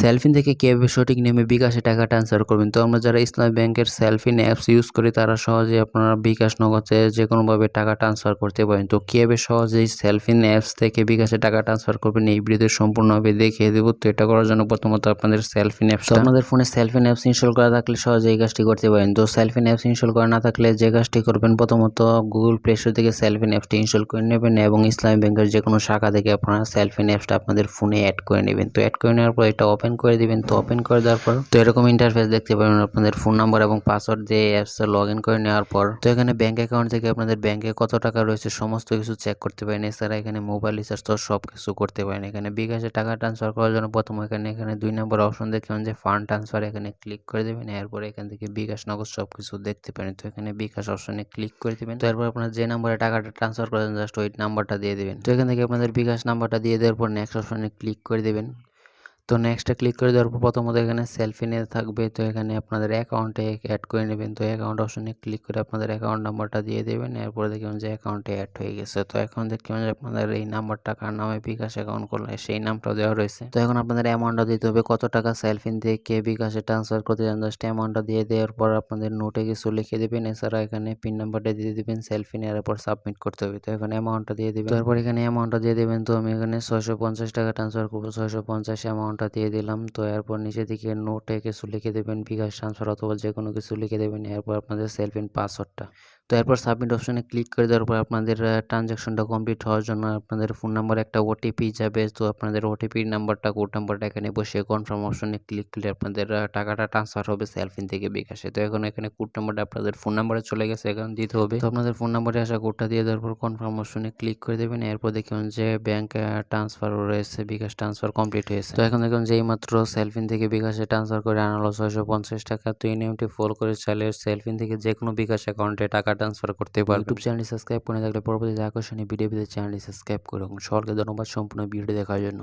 সেলফিন থেকে কীভাবে সঠিক নেমে বিকাশে টাকা ট্রান্সফার করবেন? তো আমরা যারা ইসলামী ব্যাংকের সেলফিন অ্যাপস ইউজ করি, তারা সহজে আপনারা বিকাশ নগদে যে কোনোভাবে টাকা ট্রান্সফার করতে পারেন। তো কীভাবে সহজেই সেলফিন অ্যাপস থেকে বিকাশে টাকা ট্রান্সফার করবেন, এই ভিডিওতে সম্পূর্ণভাবে দেখিয়ে দেবো। তো এটা করার জন্য প্রথমত আপনাদের সেলফিন অ্যাপস আপনাদের ফোনে সেলফিন অ্যাপস ইনস্টল করা থাকলে সহজে এই কাজটি করতে পারেন। তো সেলফিন অ্যাপস ইনস্টল করা না থাকলে যে কাজটি করবেন, প্রথমত গুগল প্লে স্টোর থেকে সেলফিন অ্যাপসটি ইনস্টল করে নেবেন এবং ইসলামী ব্যাংকের যে কোনো শাখা থেকে আপনারা সেলফিন অ্যাপসটা আপনাদের ফোনে অ্যাড করে নেবেন। তো অ্যাড করে নেওয়ার পর এটা ওপেন করে দিবেন। তো ওপেন করে দেওয়ার পর তো এরকম ইন্টারফেস দেখতে পাবেন আপনাদের ফোন নাম্বার এবং পাসওয়ার্ড দিয়ে অ্যাপসে লগ ইন করে নেওয়ার পর। তো এখানে ব্যাংক অ্যাকাউন্ট থেকে আপনাদের ব্যাংকে কত টাকা রয়েছে সমস্ত কিছু চেক করতে পারেন। এছাড়া এখানে মোবাইল রিচার্জ তো সব কিছু করতে পারেন। এখানে বিকাশে টাকা ট্রান্সফার করার জন্য প্রথম এখানে এখানে দুই নম্বর অপশন দেখবেন যে ফান্ড ট্রান্সফার এখানে ক্লিক করে দেবেন। এরপর এখান থেকে বিকাশ নগদ সব কিছু দেখতে পারেন। তো এখানে বিকাশ অপশনে ক্লিক করে দেবেন। তো এরপর আপনার যে নাম্বারে টাকাটা ট্রান্সফার করেন জাস্ট ওই নাম্বারটা দিয়ে দেবেন। তো এখান থেকে আপনাদের বিকাশ নাম্বারটা দিয়ে দেওয়ার পর নেক্সট অপশনে ক্লিক করে দেবেন। তো নেক্সটে ক্লিক করে দেওয়ার পর প্রথমত এখানে সেলফি নিয়ে থাকবে। তো এখানে আপনাদের অ্যাকাউন্টে অ্যাড করে নেবেন। তো অ্যাকাউন্ট অপশনে ক্লিক করে আপনাদের অ্যাকাউন্ট নাম্বারটা দিয়ে দেবেন। এরপরে দেখবেন যে অ্যাকাউন্টে অ্যাড হয়ে গেছে। তো এখন দেখবেন যে আপনাদের এই নাম্বারটা কার নামে বিকাশ অ্যাকাউন্ট করলে সেই নামটাও দেওয়া রয়েছে। তো এখন আপনাদের অ্যামাউন্টটা দিতে হবে কত টাকা সেলফিন কে বিকাশে ট্রান্সফার করতে চান। জাস্ট অ্যামাউন্টটা দিয়ে দেওয়ার পর আপনাদের নোটে কিছু লিখে দেবেন। এছাড়া এখানে পিন নাম্বারটা দিয়ে দেবেন সেলফি নেওয়ার পর সাবমিট করতে হবে। তো এখন অ্যামাউন্টটা দিয়ে দেবেন। তারপর এখানে অ্যামাউন্টটা দিয়ে দেবেন। তো আমি এখানে ছয়শো পঞ্চাশ টাকা ট্রান্সফার করব। ছয়শো পঞ্চাশ অ্যামাউন্টটা দিয়ে দিলাম। তো এরপর নিচে দিকে নোটে কিছু লিখে দেবেন, বিকাশ ট্রান্সফার অথবা যে কোনো কিছু লিখে দেবেন। এরপর আপনাদের সেলফ সেলফিন পাসওয়ার্ডটা তো এরপর সাবমিট অপশনে ক্লিক করে দেওয়ার পর আপনাদের ট্রানজ্যাকশনটা কমপ্লিট হওয়ার জন্য আপনাদের ফোন নাম্বারে একটা ওটিপি যাবে। তো আপনাদের ওটিপির নাম্বারটা কোড নাম্বারটা এখানে বসে কনফার্ম অপশনে ক্লিক করলে আপনাদের টাকাটা ট্রান্সফার হবে সেলফিন থেকে বিকাশে। তো এখন এখানে কোড নাম্বারটা আপনাদের ফোন নাম্বারে চলে গেছে, এখন দিতে হবে। তো আপনাদের ফোন নাম্বারে আসা কোডটা দিয়ে দেওয়ার পর কনফার্ম অপশনে ক্লিক করে দেবেন। এরপর দেখবেন যে ব্যাংক ট্রান্সফার রয়েছে, বিকাশ ট্রান্সফার কমপ্লিট হয়েছে। তো এখন দেখুন যে মাত্র সেলফিন থেকে বিকাশে ট্রান্সফার করে আনালো ছয়শো পঞ্চাশ টাকা, তো এই নিয়মটি ফলো করে চাইলে সেলফিন থেকে যে কোনো বিকাশ অ্যাকাউন্টে টাকা ট্রান্সফার করতে পারবেন। ইউটিউব চ্যানেলটি সাবস্ক্রাইব করে থাকলে পরবর্তীতে আকর্ষণীয় ভিডিও পেতে চ্যানেলটি সাবস্ক্রাইব করুন সকলকে ধন্যবাদ সম্পূর্ণ ভিডিও দেখার জন্য।